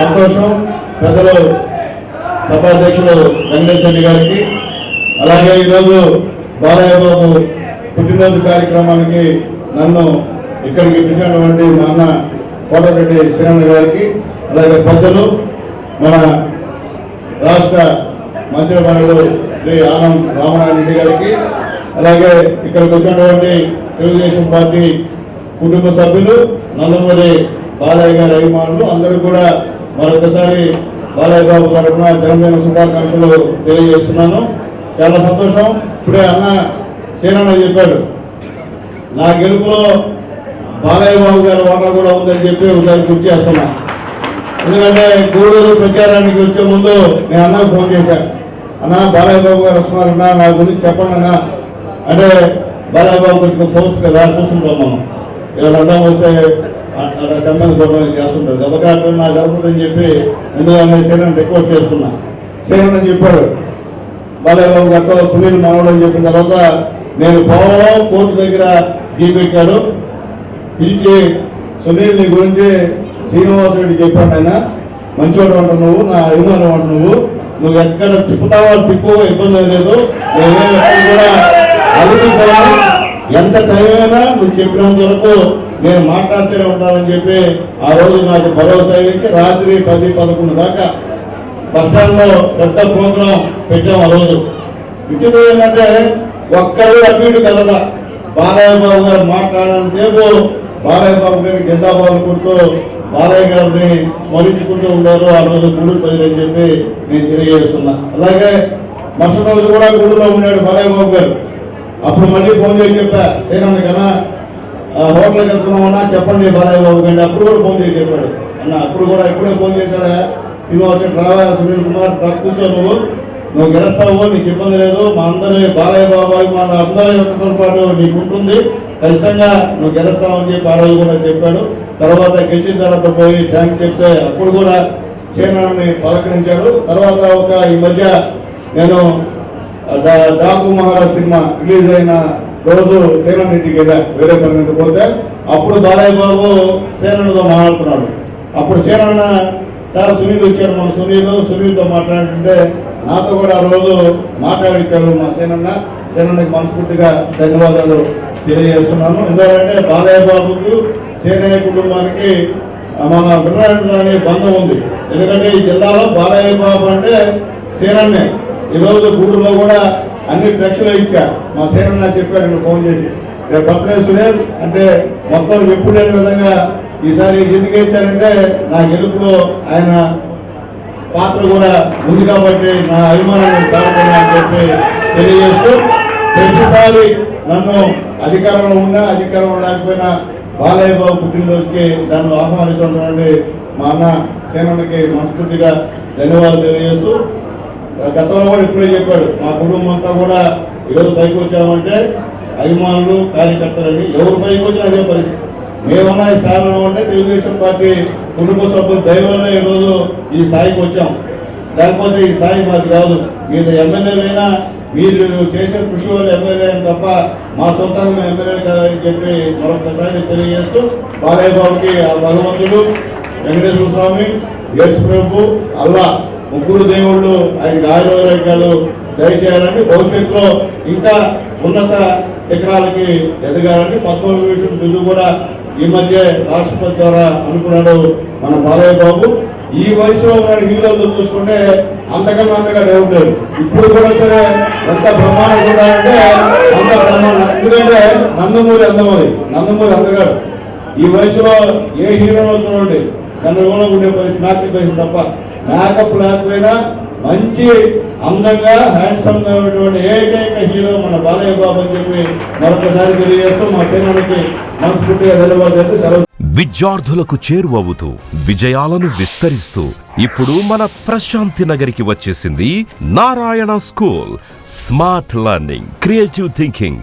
సంతోషం. పెద్దలు సభాధ్యక్షులు వెంకటేశ్వర గారికి. అలాగే ఈరోజు బాలయ్య బాబు పుట్టినరోజు కార్యక్రమానికి నన్ను ఇక్కడికి పిలిచినటువంటి మా అన్న కోటరెడ్డి శ్రీరణ గారికి అలాగే పెద్దలు మన రాష్ట్ర మంత్రిమండలు శ్రీ ఆనం రామనారాయణ రెడ్డి గారికి అలాగే ఇక్కడికి వచ్చినటువంటి తెలుగుదేశం పార్టీ కుటుంబ సభ్యులు నల్లమూరి బాలయ్య గారి అభిమానులు అందరూ కూడా మరొకసారి బాలయ్య బాబు తరఫున జన్మదిన శుభాకాంక్షలు తెలియజేస్తున్నాను. చాలా సంతోషం. ఇప్పుడే అన్న సేనన్న చెప్పాడు. నా గెలుపులో బాలయ్య బాబు గారి వాటా కూడా ఉందని చెప్పి ఒకసారి గుర్తు చేస్తున్నా. ఎందుకంటే గూడూరు ప్రచారానికి వచ్చే ముందు నేను అన్నకు ఫోన్ చేశాను అన్న బాలయ్య బాబు గారు వస్తున్నారన్నా నా గురించి చెప్పండి అన్న. అంటే బాలయ్య బాబు గురించి ఫోర్స్ కదా చూసుకుంటాం మనం. ఇలా అడ్డం వస్తే అక్కడ కమ్మని గొడవ చేస్తుంటారు. గబకాటం నాకు జరుగుతుందని చెప్పి ఎందుకంటే సేనని రిక్వెస్ట్ చేస్తున్నా సేనని అని చెప్పాడు. బాలయ్య బాబు సునీల్ మనవడు అని చెప్పిన తర్వాత నేను పోవడం కోర్టు దగ్గర జీపెట్టాడు పిలిచి సునీల్ నీ గురించి శ్రీనివాసరెడ్డి చెప్పాను ఆయన. మంచివాడు అంట నువ్వు నా అభిమానం అంట నువ్వు. నువ్వు ఎక్కడ తిప్పుతావో తిప్పు ఇబ్బంది లేదు. నేనే కూడా అలసిపోయాను ఎంత టైం అయినా నువ్వు చెప్పినంత వరకు నేను మాట్లాడుతూనే ఉంటానని చెప్పి ఆ రోజు నాకు భరోసా ఇచ్చి రాత్రి పది పదకొండు దాకా బస్టాండ్లో పెద్ద ప్రోగ్రాం పెట్టాం ఆ రోజు. విచిత్రం ఏంటంటే ఒక్కరు అటు కదల బాలయ్య బాబు గారు మాట్లాడని సేపు బాలయ్య బాబు గారి జిందాబాద్ కొడుతూ బాలయ్య గారిని స్మరించుకుంటూ ఉన్నారు. ఆ రోజు గూడూరు ప్రజలు అని చెప్పి నేను తెలియజేస్తున్నా. అలాగే మరుసటి రోజు కూడా గుడిలో ఉన్నాడు బాలయ్య బాబు గారు. అప్పుడు మళ్ళీ ఫోన్ చేసి చెప్పా సేనాన్ని కన్నా హోటల్కి వెళ్తున్నామన్నా చెప్పండి బాలయ్య బాబు గారిని. అప్పుడు కూడా ఫోన్ చేసి చెప్పాడు. అన్న అప్పుడు కూడా ఇప్పుడే ఫోన్ చేశాడా? శ్రీనివాస రావా సునీల్ కుమార్ కూర్చో నువ్వు. నువ్వు గెలుస్తావు నీకు ఇబ్బంది లేదు. మా అందరి బాలయ్య బాబాయ్ మా అందరి యొక్క పాటు నీకు ఉంటుంది. ఖచ్చితంగా నువ్వు గెలుస్తావు అని చెప్పి ఆ రోజు కూడా చెప్పాడు. తర్వాత గెలిచిన తర్వాత పోయి థ్యాంక్స్ చెప్తే అప్పుడు కూడా సేనాన్ని పలకరించాడు. తర్వాత ఒక ఈ మధ్య నేను డాకు మహారాజ్ సినిమా రిలీజ్ అయిన రోజు సేనన్ ఇంటికి వెళ్ళా వేరే పని మీద పోతే అప్పుడు బాలయ్య బాబు సేనతో మాట్లాడుతున్నాడు. అప్పుడు సేనన్న సార్ సునీల్ వచ్చాడు మన సునీల్ సునీల్తో మాట్లాడుతుంటే నాతో కూడా ఆ రోజు మాట్లాడించాడు మా సేనన్న. సేనన్నకి మనస్ఫూర్తిగా ధన్యవాదాలు తెలియజేస్తున్నాను. ఎందుకంటే బాలయ్య బాబుకు సేనయ్య కుటుంబానికి మన వినరాయణ అనే బంధం ఉంది. ఎందుకంటే ఈ జిల్లాలో బాలయ్య బాబు అంటే సేనన్నే. ఈరోజు గూడూరులో కూడా అన్ని ఫ్లెక్స్లో ఇచ్చా. మా సేనన్న చెప్పాడు నేను ఫోన్ చేసి. రేపు బర్త్డే సునీల్ అంటే మొత్తం ఎప్పుడు లేని విధంగా ఈసారి ఎందుకు ఇచ్చారంటే నా గెలుపులో ఆయన పాత్ర కూడా ఉంది కాబట్టి నా అభిమానాన్ని చాలా అని చెప్పి తెలియజేస్తూ ప్రతిసారి నన్ను అధికారంలో ఉన్నా అధికారంలో లేకపోయినా బాలయ్య బాబు పుట్టినరోజుకి నన్ను ఆహ్వానిస్తున్నటువంటి మా అన్న సేనన్నకి మనస్ఫూర్తిగా ధన్యవాదాలు తెలియజేస్తూ గతంలో కూడా ఇప్పుడే చెప్పాడు మా కుటుంబం అంతా కూడా ఈరోజు పైకి వచ్చామంటే అభిమానులు కార్యకర్తలని ఎవరు పైకి వచ్చినా అదే పరిస్థితి. మేమన్నా ఈ స్థానంలో ఉంటే తెలుగుదేశం పార్టీ కుటుంబ సభ్యులు దైవంలో ఈరోజు ఈ స్థాయికి వచ్చాం. లేకపోతే ఈ స్థాయి మాది కాదు. మీరు ఎమ్మెల్యేలైనా మీరు చేసే కృషి వాళ్ళు ఎమ్మెల్యే అని తప్ప మా సొంతంగా మేము ఎమ్మెల్యే కాదని చెప్పి మరొకసారి తెలియజేస్తూ బాలయ్య బాబుకి ఆ భగవంతుడు వెంకటేశ్వర స్వామి యేసు ప్రభు అల్లా. ముగ్గురు దేవుళ్ళు ఆయనకి ఆయుర్వేదాలు దయచేయాలని భవిష్యత్తులో ఇంకా ఉన్నత శిఖరాలకి ఎదగాలని పద్మవిభూషణ్ బిందు కూడా ఈ మధ్య రాష్ట్రపతి ద్వారా అనుకున్నాడు మన బాలయ్య బాబు. ఈ వయసులో ఉన్న హీరోలు చూసుకుంటే అంతకన్నా అంతగా డెవలప్ ఇప్పుడు కూడా సరే ఎంత బ్రహ్మాండం కూడా అంటే అంత బ్రహ్మాండం. ఎందుకంటే నందమూరి అందమూరి నందమూరి అందగాడు. ఈ వయసులో ఏ హీరోలో చూడండి. గందరగోళం ఉండే పరిస్థితి నాకు వేసి తప్ప మేకప్ లేకపోయినా మంచి అందంగా హ్యాండ్సమ్గా ఉన్నటువంటి ఏకైక హీరో మన బాలయ్య బాబు అని చెప్పి మరొకసారి తెలియజేస్తూ మా సినిమాకి మనస్ఫూర్తిగా ధన్యవాదాలు చేస్తూ సెలవు. విద్యార్థులకు చేరువవుతూ విజయాలను విస్తరిస్తూ ఇప్పుడు మన ప్రశాంతి నగరికి వచ్చేసింది Narayana school. Smart learning creative thinking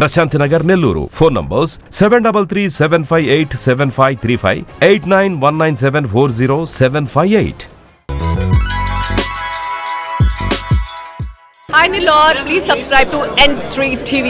Prashanti Nagar Nellore. Phone numbers seven double three seven five eight seven five three five eight nine one nine seven four zero seven five eight. Hi Nilor, please subscribe to N3 TV.